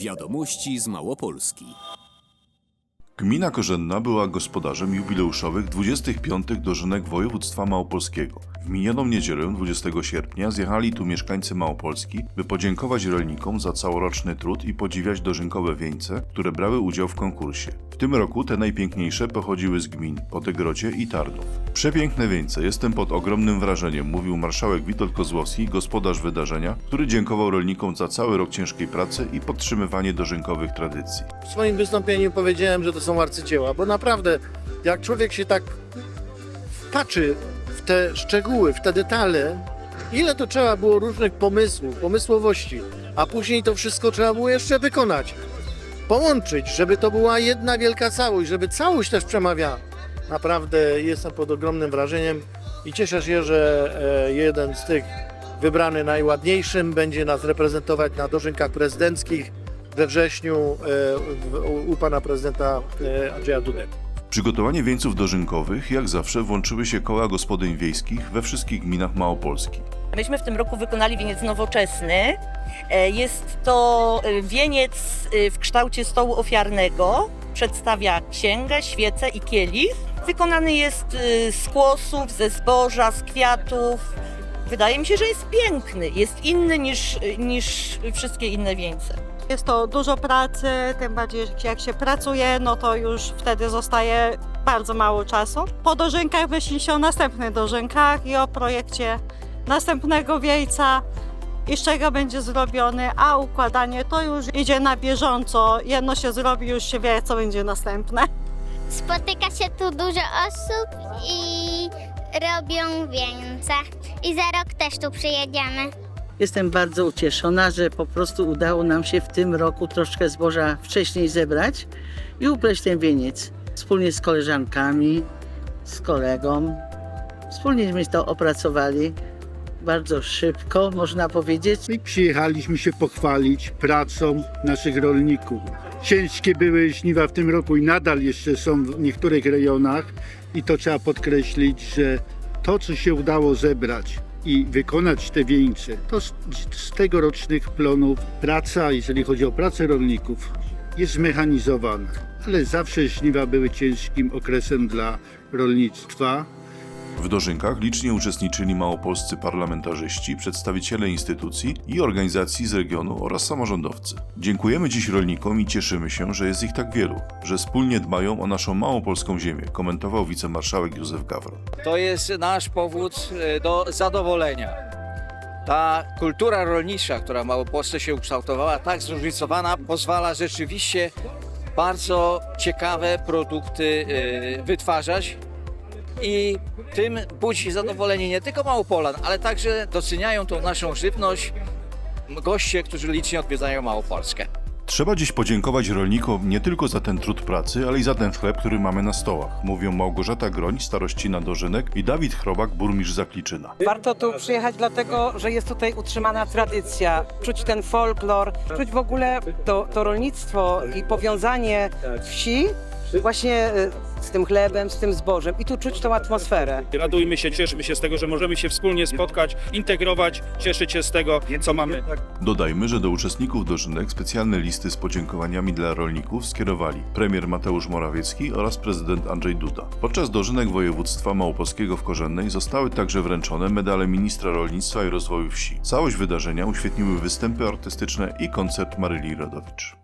Wiadomości z Małopolski. Gmina Korzenna była gospodarzem jubileuszowych 25. dożynek województwa małopolskiego. W minioną niedzielę 20 sierpnia zjechali tu mieszkańcy Małopolski, by podziękować rolnikom za całoroczny trud i podziwiać dożynkowe wieńce, które brały udział w konkursie. W tym roku te najpiękniejsze pochodziły z gmin Podegrodzie i Tarnów. Przepiękne wieńce, jestem pod ogromnym wrażeniem, mówił marszałek Witold Kozłowski, gospodarz wydarzenia, który dziękował rolnikom za cały rok ciężkiej pracy i podtrzymywanie dożynkowych tradycji. W swoim wystąpieniu powiedziałem, że to są arcydzieła, bo naprawdę jak człowiek się tak wpatrzy te szczegóły, w te detale, ile to trzeba było różnych pomysłów, pomysłowości, a później to wszystko trzeba było jeszcze wykonać, połączyć, żeby to była jedna wielka całość, żeby całość też przemawiała. Naprawdę jestem pod ogromnym wrażeniem i cieszę się, że e, jeden z tych wybrany najładniejszym będzie nas reprezentować na dożynkach prezydenckich we wrześniu e, u, pana prezydenta e, Andrzeja Dudy. Przygotowanie wieńców dożynkowych, jak zawsze, włączyły się koła gospodyń wiejskich we wszystkich gminach Małopolski. Myśmy w tym roku wykonali wieniec nowoczesny. E, Jest to e, wieniec e, w kształcie stołu ofiarnego. Przedstawia księgę, świecę i kielich. Wykonany jest z kłosów, ze zboża, z kwiatów. Wydaje mi się, że jest piękny. Jest inny niż, niż wszystkie inne wieńce. Jest to dużo pracy, tym bardziej jak się pracuje, no to już wtedy zostaje bardzo mało czasu. Po dożynkach myśli się o następnych dożynkach i o projekcie następnego wiejca i z czego będzie zrobiony, a układanie to już idzie na bieżąco. Jedno się zrobi, już się wie, co będzie następne. Spotyka się tu dużo osób i robią wieńce. I za rok też tu przyjedziemy. Jestem bardzo ucieszona, że po prostu udało nam się w tym roku troszkę zboża wcześniej zebrać i upleść ten wieniec. Wspólnie z koleżankami, z kolegą. Wspólnieśmy to opracowali bardzo szybko, można powiedzieć. I przyjechaliśmy się pochwalić pracą naszych rolników. Ciężkie były żniwa w tym roku i nadal jeszcze są w niektórych rejonach i to trzeba podkreślić, że to co się udało zebrać i wykonać te wieńce, to z, z tegorocznych plonów praca, jeżeli chodzi o pracę rolników, jest zmechanizowana. Ale zawsze żniwa były ciężkim okresem dla rolnictwa. W dożynkach licznie uczestniczyli małopolscy parlamentarzyści, przedstawiciele instytucji i organizacji z regionu oraz samorządowcy. Dziękujemy dziś rolnikom i cieszymy się, że jest ich tak wielu, że wspólnie dbają o naszą małopolską ziemię, komentował wicemarszałek Józef Gawron. To jest nasz powód e, do zadowolenia. Ta kultura rolnicza, która Małopolsce się ukształtowała, tak zróżnicowana, pozwala rzeczywiście bardzo ciekawe produkty e, wytwarzać i tym budzi zadowolenie nie tylko Małopolan, ale także doceniają tą naszą żywność goście, którzy licznie odwiedzają Małopolskę. Trzeba dziś podziękować rolnikom nie tylko za ten trud pracy, ale i za ten chleb, który mamy na stołach, mówią Małgorzata Groń, starościna Dożynek i Dawid Chrobak, burmistrz Zakliczyna. Warto tu przyjechać dlatego, że jest tutaj utrzymana tradycja, czuć ten folklor, czuć w ogóle to, to rolnictwo i powiązanie wsi właśnie e, z tym chlebem, z tym zbożem i tu czuć tą atmosferę. Radujmy się, cieszymy się z tego, że możemy się wspólnie spotkać, integrować, cieszyć się z tego, co mamy. Dodajmy, że do uczestników dożynek specjalne listy z podziękowaniami dla rolników skierowali premier Mateusz Morawiecki oraz prezydent Andrzej Duda. Podczas dożynek województwa małopolskiego w Korzennej zostały także wręczone medale ministra rolnictwa i rozwoju wsi. Całość wydarzenia uświetniły występy artystyczne i koncert Maryli Rodowicz.